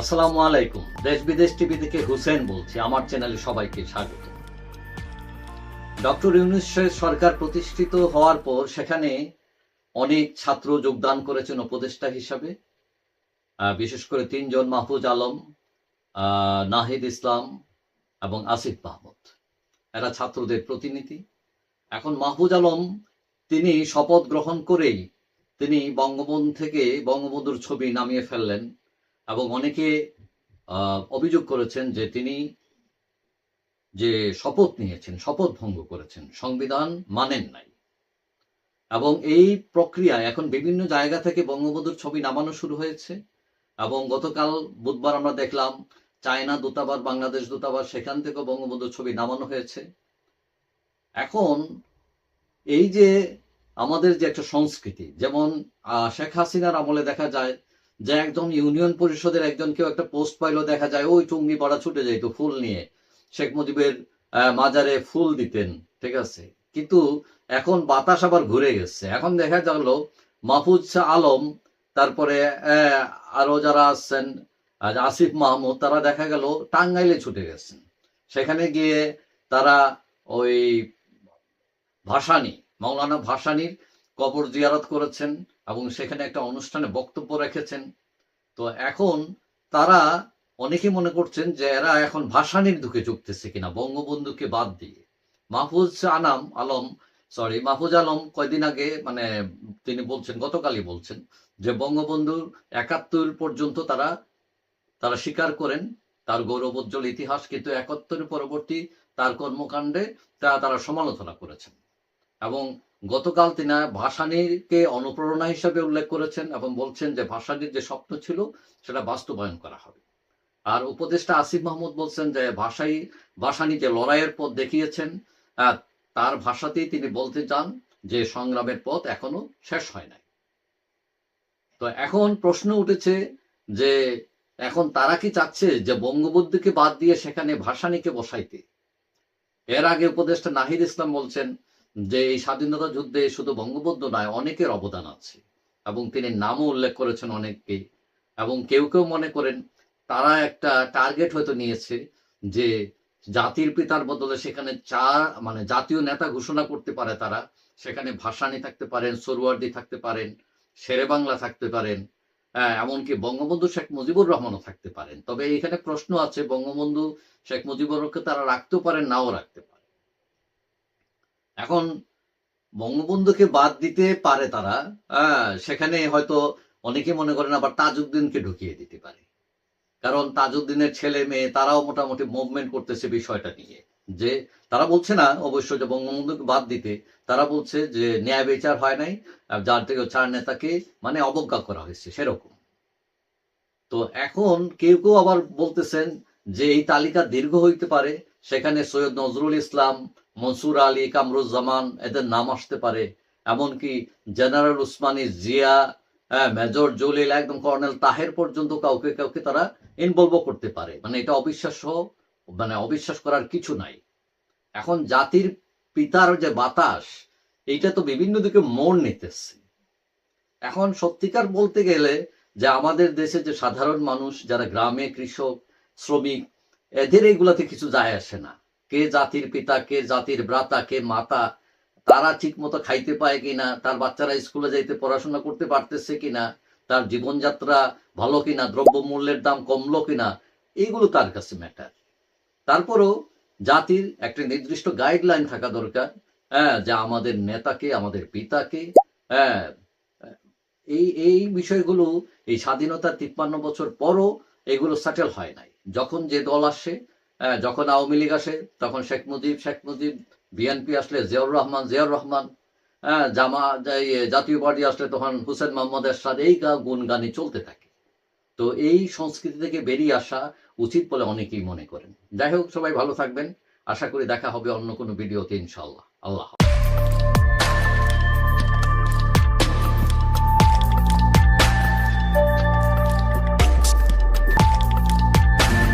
আসসালামু আলাইকুম। দেশ বিদেশ টিভি থেকে হুসেন বলছি, আমার চ্যানেলে সবাইকে স্বাগত। ডক্টর ইউনুসের সরকার প্রতিষ্ঠিত হওয়ার পর সেখানে অনেক ছাত্র যোগদান করেছেন উপদেষ্টা হিসাবে। বিশেষ করে তিনজন মাহফুজ আলম নাহিদ ইসলাম এবং আসিফ মাহমুদ। এরা ছাত্রদের প্রতিনিধি। এখন মাহফুজ আলম, তিনি শপথ গ্রহণ করেই তিনি বঙ্গবন্ধু থেকে বঙ্গবন্ধুর ছবি নামিয়ে ফেললেন। এবং অনেকে অভিযোগ করেছেন যে তিনি যে শপথ নিয়েছেন, শপথ ভঙ্গ করেছেন, সংবিধান মানেন নাই। এবং এই প্রক্রিয়া এখন বিভিন্ন জায়গা থেকে বঙ্গবন্ধুর ছবি নামানো শুরু হয়েছে এবং গতকাল বুধবার আমরা দেখলাম চায়না দূতাবাস, বাংলাদেশ দূতাবাস, সেখান থেকেও বঙ্গবন্ধুর ছবি নামানো হয়েছে। এখন এই যে আমাদের যে একটা সংস্কৃতি, যেমন শেখ হাসিনার আমলে দেখা যায় যে একজন ইউনিয়ন পরিষদের একজন কেউ একটা পোস্ট পাইলো দেখা যায়, ওই টুঙ্গি পাড়া ছুটে যাইতো ফুল নিয়ে। শেখ মুজিবের মাজারে ফুল দিতেন, ঠিক আছে? কিন্তু এখন বাতাস আবার ঘুরে গেছে। এখন দেখা গেল, মাহফুজ আলম, তারপরে আরও যারা আছেন আসিফ মাহমুদ, তারা দেখা গেল টাঙ্গাইলে ছুটে গেছেন। সেখানে গিয়ে তারা ওই ভাসানি, মাওলানা ভাসানির কবর জিয়ারত করেছেন এবং সেখানে একটা অনুষ্ঠানে বক্তব্য রেখেছেন। তো এখন তারা অনেকে মনে করছেন যে এরা এখন ভাসানির দুঃখে চুকতেছে কিনা, বঙ্গবন্ধুকে বাদ দিয়ে। মাহফুজ আনাম আলম সরি মাহফুজ আলম কয়দিন আগে মানে তিনি বলছেন, গতকালই বলছেন যে বঙ্গবন্ধুর একাত্তর পর্যন্ত তারা তারা স্বীকার করেন। তার গৌরবোজ্জ্বল ইতিহাস কিন্তু একাত্তরের পরবর্তী তার কর্মকাণ্ডে তা তারা সমালোচনা করেছেন। এবং গতকাল তিনি ভাসানীকে অনুপ্রেরণা হিসেবে উল্লেখ করেছেন এবং বলছেন যে ভাসানীর যে স্বপ্ন ছিল, সেটা বাস্তবায়ন করা হবে। আর উপদেষ্টা আসিফ মাহমুদ বলছেন যে ভাষাই ভাসানী যে লড়াইয়ের পথ দেখিয়েছেন তার ভাষাতেই তিনি বলতে চান যে সংগ্রামের পথ এখনও শেষ হয় নাই। তো এখন প্রশ্ন উঠেছে যে এখন তারা কি চাচ্ছে যে বঙ্গবন্ধুকে বাদ দিয়ে সেখানে ভাসানীকে বসাইতে? এর আগে উপদেষ্টা নাহিদ ইসলাম বলছেন যে এই স্বাধীনতা যুদ্ধে শুধু বঙ্গবন্ধু নয়, অনেকের অবদান আছে। এবং তিনি নামও উল্লেখ করেছেন অনেককে। এবং কেউ কেউ মনে করেন, তারা একটা টার্গেট হয়তো নিয়েছে যে জাতির পিতার বদলে সেখানে চা মানে জাতীয় নেতা ঘোষণা করতে পারে তারা। সেখানে ভাসানি থাকতে পারেন সরুয়ার্দি থাকতে পারেন, শেরে বাংলা থাকতে পারেন এমনকি বঙ্গবন্ধু শেখ মুজিবুর রহমানও থাকতে পারেন। তবে এখানে প্রশ্ন আছে, বঙ্গবন্ধু শেখ মুজিবুরকে তারা রাখতেও পারেন, নাও রাখতে পারেন। এখন বঙ্গবন্ধুকে বাদ দিতে পারে তারা হ্যাঁ, সেখানে হয়তো অনেকে মনে করেন আবার তাজউদ্দিনকে ঢুকিয়ে দিতে পারে। কারণ তাজউদ্দিনের ছেলে মেয়ে তারাও মোটামুটি মুভমেন্ট করতেছে বিষয়টা নিয়ে। যে তারা বলছে না অবশ্য যে বঙ্গবন্ধুকে বাদ দিতে তারা বলছে যে ন্যায় বিচার হয় নাই যার থেকে চার নেতাকে মানে অবজ্ঞা করা হয়েছে সেরকম। তো এখন কেউ কেউ আবার বলতেছেন যে এই তালিকা দীর্ঘ হইতে পারে সেখানে সৈয়দ নজরুল ইসলাম মনসুর আলী কামরুজ্জামান এদের নাম আসতে পারে, এমনকি জেনারেল উসমানী জিয়া মেজর জলিল, একদম কর্নেল তাহের পর্যন্ত কাউকে কাউকে তারা ইনভলভ করতে পারে। মানে এটা অবিশ্বাস্য মানে অবিশ্বাস করার কিছু নাই। এখন জাতির পিতার যে বাতাস, এইটা তো বিভিন্ন দিকে মোড় নিতেছে। এখন সত্যিকার বলতে গেলে যে আমাদের দেশে যে সাধারণ মানুষ, যারা গ্রামে কৃষক, শ্রমিক, এদের এইগুলাতে কিছু যায় আসে না। কে জাতির পিতা, কে জাতির ভ্রাতা, কে মাতা, তারা ঠিক মতো খাইতে পায় কিনা, তার বাচ্চারা স্কুলে যাইতে পড়াশোনা করতে পারতেছে কিনা, তার জীবনযাত্রা ভালো কিনা দ্রব্য মূল্যের দাম কমলো কিনা, এইগুলো তার কাছে ম্যাটার তারপরও জাতির একটা নির্দিষ্ট গাইডলাইন থাকা দরকার হ্যাঁ যা আমাদের নেতাকে, আমাদের পিতাকে হ্যাঁ এই এই বিষয়গুলো এই স্বাধীনতার তিপ্পান্ন বছর পরও এগুলো সেটেল হয় নাই। যখন যে দল আসে যখন আওয়ামী লীগ আসে, তখন শেখ মুজিব শেখ মুজিব, বিএনপি আসলে জিয়াউর রহমান জিয়াউর রহমান হ্যাঁ জামা জাতীয় পার্টি আসলে তখন হুসেন মোহাম্মদ এরশাদ, এই গা- গুণগানই চলতে থাকে। তো এই সংস্কৃতি থেকে বেরিয়ে আসা উচিত বলে অনেকেই মনে করেন। যাই হোক, সবাই ভালো থাকবেন। আশা করি দেখা হবে অন্য কোনো ভিডিওতে ইনশাল্লাহ আল্লাহ।